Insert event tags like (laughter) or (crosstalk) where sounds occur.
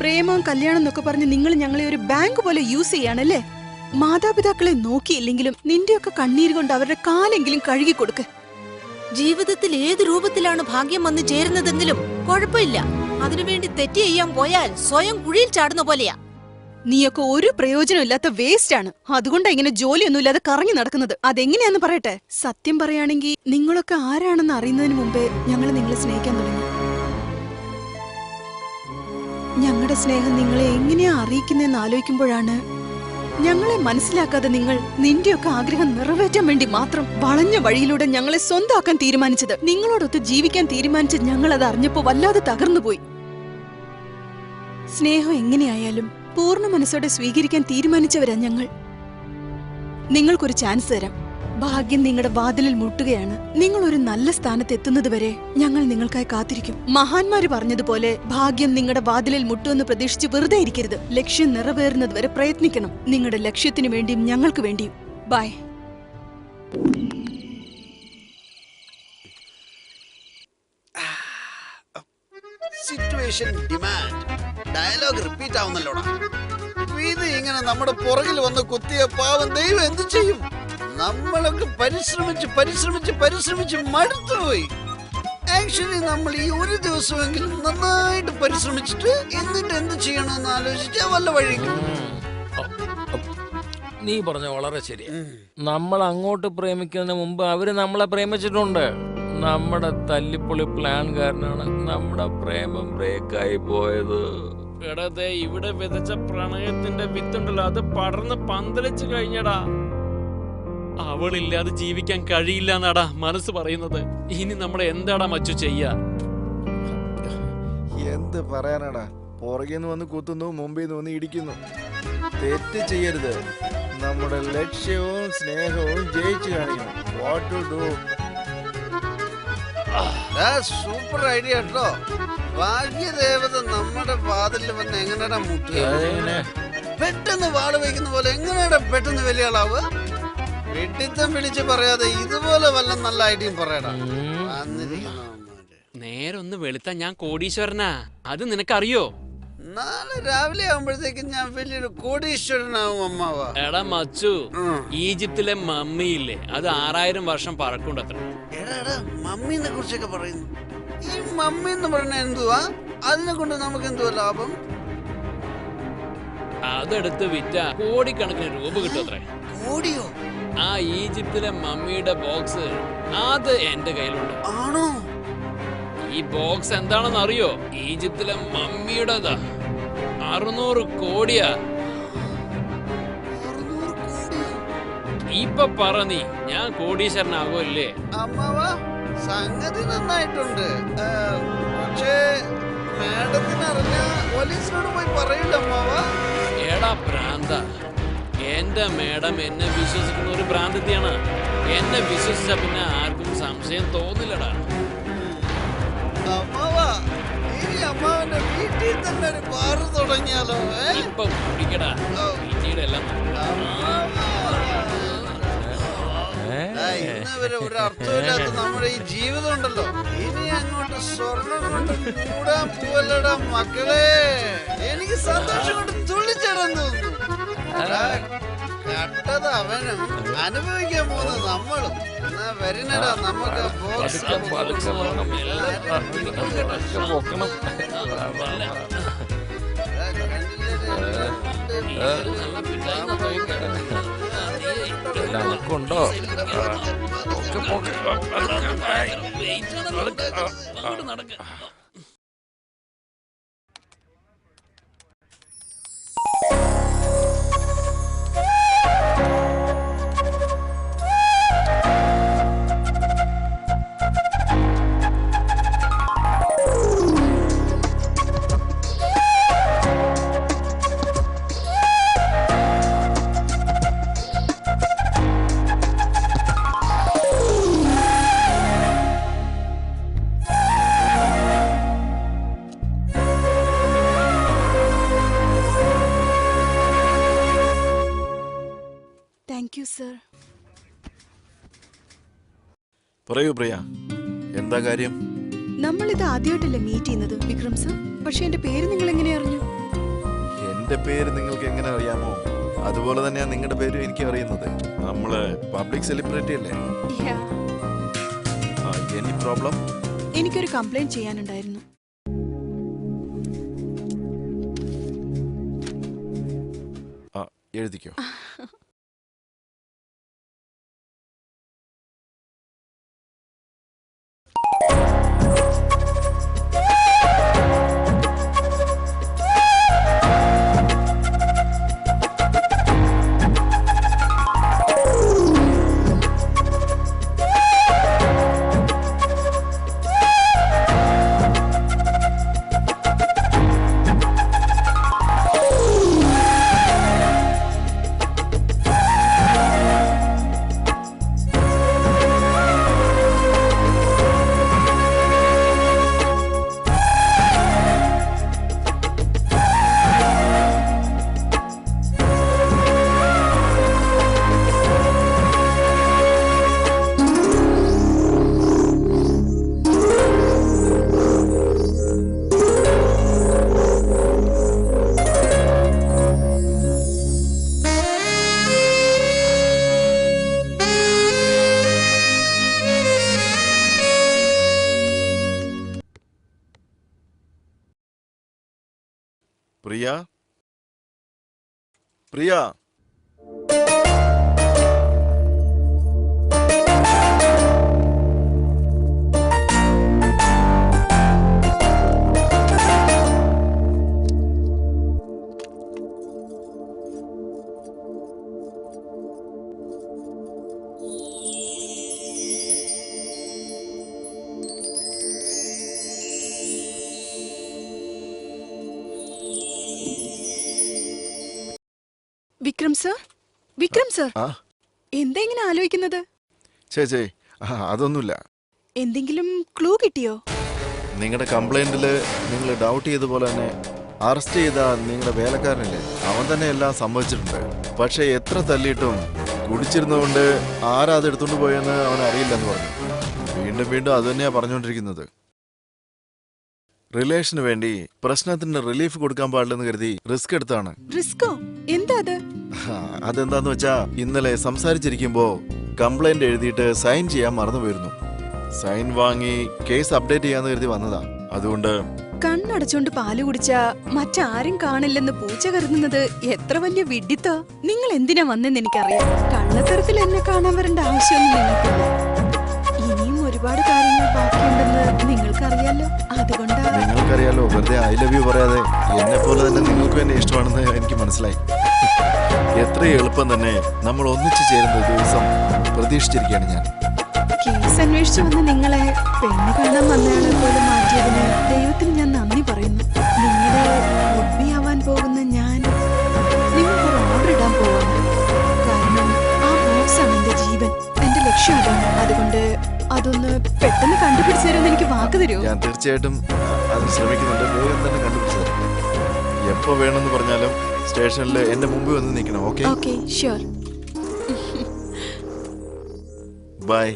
പ്രേമവും കല്യാണം എന്നൊക്കെ പറഞ്ഞ് നിങ്ങൾ ഞങ്ങളെ ഒരു ബാങ്ക് പോലെ യൂസ് ചെയ്യാണല്ലേ മാതാപിതാക്കളെ നോക്കിയില്ലെങ്കിലും നിന്റെയൊക്കെ കണ്ണീര് കൊണ്ട് അവരുടെ കാലെങ്കിലും കഴുകി കൊടുക്ക്. ജീവിതത്തിൽ ഏത് രൂപത്തിലാണ് ഭാഗ്യം വന്നു ചേരുന്നതെങ്കിലും കുഴപ്പമില്ല. അതിനുവേണ്ടി തെറ്റ് ചെയ്യാൻ പോയാൽ സ്വയം കുഴിയിൽ ചാടുന്ന പോലെയാ. നീയൊക്കെ ഒരു പ്രയോജനമില്ലാത്ത വേസ്റ്റ് ആണ്. അതുകൊണ്ടാ ഇങ്ങനെ ജോലിയൊന്നുമില്ലാതെ കറങ്ങി നടക്കുന്നത്. അതെങ്ങനെയാന്ന് പറയട്ടെ? സത്യം പറയുകയാണെങ്കിൽ നിങ്ങളൊക്കെ ആരാണെന്ന് അറിയുന്നതിന് മുമ്പേ ഞങ്ങൾ നിങ്ങളെ സ്നേഹിക്കാൻ തുടങ്ങി. ഞങ്ങളുടെ സ്നേഹം നിങ്ങളെ എങ്ങനെയാ അറിയിക്കുന്നതെന്ന് ആലോചിക്കുമ്പോഴാണ് ഞങ്ങളെ മനസ്സിലാക്കാതെ നിങ്ങൾ നിന്റെയൊക്കെ ആഗ്രഹം നിറവേറ്റാൻ വേണ്ടി മാത്രം വളഞ്ഞ വഴിയിലൂടെ ഞങ്ങളെ സ്വന്തമാക്കാൻ തീരുമാനിച്ചത്. നിങ്ങളോടൊത്ത് ജീവിക്കാൻ തീരുമാനിച്ച ഞങ്ങൾ അത് അറിഞ്ഞപ്പോ വല്ലാതെ തകർന്നുപോയി. സ്നേഹം എങ്ങനെയായാലും പൂർണ മനസ്സോടെ സ്വീകരിക്കാൻ തീരുമാനിച്ചവരാ ഞങ്ങൾ. നിങ്ങൾക്കൊരു ചാൻസ് തരാം. ഭാഗ്യം നിങ്ങളുടെ വാതിലിൽ മുട്ടുകയാണ്. നിങ്ങൾ ഒരു നല്ല സ്ഥാനത്ത് എത്തുന്നത് വരെ ഞങ്ങൾ നിങ്ങൾക്കായി കാത്തിരിക്കും. മഹാന്മാര് പറഞ്ഞതുപോലെ ഭാഗ്യം നിങ്ങളുടെ വാതിലിൽ മുട്ടുമെന്ന് പ്രതീക്ഷിച്ച് വെറുതെ ഇരിക്കരുത്. ലക്ഷ്യം നിറവേറുന്നതുവരെ പ്രയത്നിക്കണം. നിങ്ങളുടെ ലക്ഷ്യത്തിനു വേണ്ടിയും ഞങ്ങൾക്ക് വേണ്ടിയും. By situation demand dialogue repeat ആവുന്നല്ലോടാ. ഇത് ഇങ്ങനെ നമ്മുടെ പുറകിൽ വന്ന് കുത്തിയ പാവം ദൈവം എന്ത് ചെയ്യും? നമ്മളൊക്കെ പരിശ്രമിച്ച് പരിശ്രമിച്ച് പരിശ്രമിച്ച് മടുത്തുപോയി. ആക്ച്വലി നമ്മൾ ഈ ഒരു ദിവസമെങ്കിലും നന്നായിട്ട് പരിശ്രമിച്ചിട്ട് എന്നിട്ട് എന്ത് ചെയ്യണമെന്ന് ആലോചിച്ചാൽ വല്ല വഴി നീ പറഞ്ഞ വളരെ ശരി നമ്മൾ അങ്ങോട്ട് പ്രേമിക്കുന്നതിന് മുമ്പ് അവർ നമ്മളെ പ്രേമിച്ചിട്ടുണ്ട്. നമ്മുടെ തല്ലിപ്പൊളി പ്ലാൻ കാരണമാണ് നമ്മുടെ പ്രേമം ബ്രേക്കായി പോയത്. ഇവിടെ വിതച്ച പ്രണയത്തിന്റെ വിത്തുണ്ടല്ലോ അത് പടർന്ന് പന്തലിച്ചു കഴിഞ്ഞടാ. അവളില്ലാതെ ജീവിക്കാൻ കഴിയില്ല എന്നാടാ മനസ്സ് പറയുന്നത്. ഇനി നമ്മൾ എന്താടാ മച്ചു ചെയ്യ? എന്ത് പറയാനാടാ? പുറകിന്ന് വന്ന് കുത്തുന്നു മുമ്പിൽ നിന്ന് വന്ന് ഇടിക്കുന്നു. തെറ്റ് ചെയ്യരുത്. നമ്മുടെ ലക്ഷ്യവും സ്നേഹവും ജയിച്ചു കാണിക്കണം. What to do super idea കേട്ടോ ഭാഗ്യദേവത നമ്മുടെ വാതിലിൽ വന്ന് എങ്ങനെയാ മുട്ടുക? പെട്ടെന്ന് വാൾ വയ്ക്കുന്ന പോലെ എങ്ങനെയാ പെട്ടെന്ന് വലിയ ആളാവുക? വെട്ടിത്തം വിളിച്ച് പറയാതെ ഇതുപോലെ വല്ല നല്ല ഐഡിയും പറയടാ. നേരെ ഒന്ന് വെളുത്ത ഞാൻ കോടീശ്വരനാ. അത് നിനക്കറിയോ? നാളെ രാവിലെ ആവുമ്പോഴത്തേക്ക് ഞാൻ വലിയൊരു കോടീശ്വരനാവും അമ്മാവ. എടാ മച്ചു. ഈജിപ്തിലെ മമ്മിയില്ലേ? അത് ആറായിരം വർഷം പഴക്കമുണ്ട് അത്ര. എടാ എടാ മമ്മീനെ കുറിച്ചൊക്കെ പറയുന്നു. ഈ മമ്മി എന്ന് പറഞ്ഞ എന്തുവാ? അതിനെ കൊണ്ട് നമുക്ക് എന്തുവാ ലാഭം? അതെടുത്ത് വിറ്റ കോടിക്കണക്കിന് രൂപ കിട്ടും അത്രേ. കോടിയോ? ആ ഈജിപ്തിലെ മമ്മിയുടെ ബോക്സ് അത് എന്റെ കയ്യിലുണ്ട്. ആണോ? ഈ ബോക്സ് എന്താണെന്ന് അറിയോ ഈജിപ്തിലെ മമ്മിയുടേതാ. അറുന്നൂറ് കോടിയാ. ഇപ്പൊ പറ നീ. ഞാൻ കോടീശ്വരനാകോ ഇല്ലേ അമ്മാവ സംഗതി നന്നായിട്ടുണ്ട്. പക്ഷേ മാഡത്തിന് അറിഞ്ഞ പോലീസിനോട് പോയി പറയണ്ട അമ്മാവാ. ഏടാ ഭ്രാന്ത. എന്റെ മേഡം എന്നെ വിശ്വസിക്കുന്ന ഒരു ഭ്രാന്തിയാണ് എന്നെ വിശ്വസിച്ച പിന്നെ ആർക്കും സംശയം തോന്നില്ലടാ. തുടങ്ങിയാലോ കുടിക്കടാ. പിന്നീട് എല്ലാം നമ്മുടെ ഈ ജീവിതം ഉണ്ടല്ലോ. ഇനി അങ്ങോട്ട് സ്വർണം കൊണ്ട് കൂടാൻ പോവല്ലടാ മക്കളെ. എനിക്ക് സന്തോഷം കൊണ്ട് തുള്ളിച്ചേടാൻ തോന്നുന്നു. എടാ, കട്ടത് അവനും. അനുഭവിക്കാൻ പോകുന്നത് നമ്മളും. എന്നാ വരണടാ നമുക്ക്. നമുക്കുണ്ടോ ഒക്കെ പറയൂ പ്രിയ. എന്താ കാര്യം? നമ്മൾ ഇത് ആദ്യമായിട്ടല്ലേ മീറ്റ് ചെയ്യുന്നത് വിക്രം സർ പക്ഷെ എന്റെ പേര് നിങ്ങൾ എങ്ങനെ അറിഞ്ഞു? എന്റെ പേര് നിങ്ങൾക്ക് എങ്ങനെ അറിയാമോ? അതുപോലെ തന്നെയാണ് നിങ്ങളുടെ പേരും എനിക്ക് അറിയുന്നത്. നമ്മൾ പബ്ലിക് സെലിബ്രിറ്റി അല്ലേ? എനി പ്രോബ്ലം എനിക്കൊരു കംപ്ലൈന്റ് ചെയ്യാനുണ്ടായിരുന്നു. ആ എഴുതിക്കോ. (laughs) പ്രിയ പ്രിയ വിക്രം സർ? വിക്രം സർ? ആ. എന്താ ഇങ്ങനെ ആലോചിക്കുന്നത്? ചേ ചേ ആ അതൊന്നുമില്ല. എന്തെങ്കിലും ക്ലൂ കിട്ടിയോ? നിങ്ങളുടെ കംപ്ലൈന്റിൽ നിങ്ങൾ ഡൗട്ട് ചെയ്ത പോലെ തന്നെ അറസ്റ്റ് ചെയ്ത നിങ്ങളുടെ വേലക്കാരനില്ലേ അവൻ തന്നെ എല്ലാം സംഭവിച്ചിട്ടുണ്ട് പക്ഷെ എത്ര തല്ലിയിട്ടും കുടിച്ചിരുന്നതുകൊണ്ട് ആരാ അത് എടുത്തുകൊണ്ട് പോയെന്ന് അവൻ അറിയില്ലെന്ന് പറഞ്ഞു. വീണ്ടും വീണ്ടും അത് തന്നെയാ പറഞ്ഞുകൊണ്ടിരിക്കുന്നത് റിലേഷന് വേണ്ടി പ്രശ്നത്തിന് റിലീഫ് കൊടുക്കാൻ പാടില്ലെന്ന് കരുതി റിസ്ക് എടുത്താണ് റിസ്കോ? എന്താ അത്? അതെന്താന്ന് വെച്ചാ ഇന്നലെ സംസാരിച്ചിരിക്കുമ്പോ കംപ്ലൈന്റ് എഴുതിയിട്ട് സൈൻ ചെയ്യാൻ മറന്നു പോയിരുന്നു സൈൻ വാങ്ങി കേസ് അപ്ഡേറ്റ് ചെയ്യാന്ന് കരുതി വന്നതാ. അതുകൊണ്ട് കണ്ണടച്ചോണ്ട് പാൽ കുടിച്ച മറ്റാരും കാണില്ലെന്ന് പൂച്ച കരുതുന്നത് എത്ര വലിയ വിഡിത്തോ? നിങ്ങൾ എന്തിനാ വന്നെന്ന് എനിക്കറിയാം. കള്ളത്തരത്തിൽ എന്നെ കാണാൻ വരേണ്ട ആവശ്യമൊന്നും ഇനിയും ഒരുപാട് ബാക്കിയുണ്ടെന്ന് നിങ്ങൾക്കറിയാലോ? അതുകൊണ്ടാ. നിങ്ങൾക്കറിയാലോ വെറുതെ ഐ ലവ് യു പറയാതെ എന്നെ പോലെ തന്നെ നിങ്ങൾക്കും എന്നെ ഇഷ്ടമാണെന്ന് എനിക്ക് മനസ്സിലായി. എത്ര എളുപ്പം തന്നെ നമ്മൾ ഒന്നിച്ചു ചേരുന്ന ദിവസം പ്രതീക്ഷിച്ചിരിക്കുകയാണ് ഞാൻ. കേസ് അന്വേഷിച്ചു വന്ന നിങ്ങളെ പെണ്ണ് കാണാൻ വന്നയാളെ പോലെ മാറ്റിയതിന് ദൈവത്തിന് ഞാൻ നന്ദി പറയുന്നു. നിങ്ങളുടെ അതൊന്ന് പെട്ടെന്ന് കണ്ടുപിടിച്ചു തരുമെന്ന് എനിക്ക് വാക്ക് തരുമോ? ഞാൻ തീർച്ചയായിട്ടും അതിന് ശ്രമിക്കുന്നുണ്ട്. വേഗം തന്നെ കണ്ടുപിടിച്ചു തരാം. എപ്പോ വേണമെന്ന് പറഞ്ഞാലും സ്റ്റേഷനിൽ എന്റെ മുമ്പിൽ വന്ന് നിൽക്കണം ഓക്കെ? Okay sure by.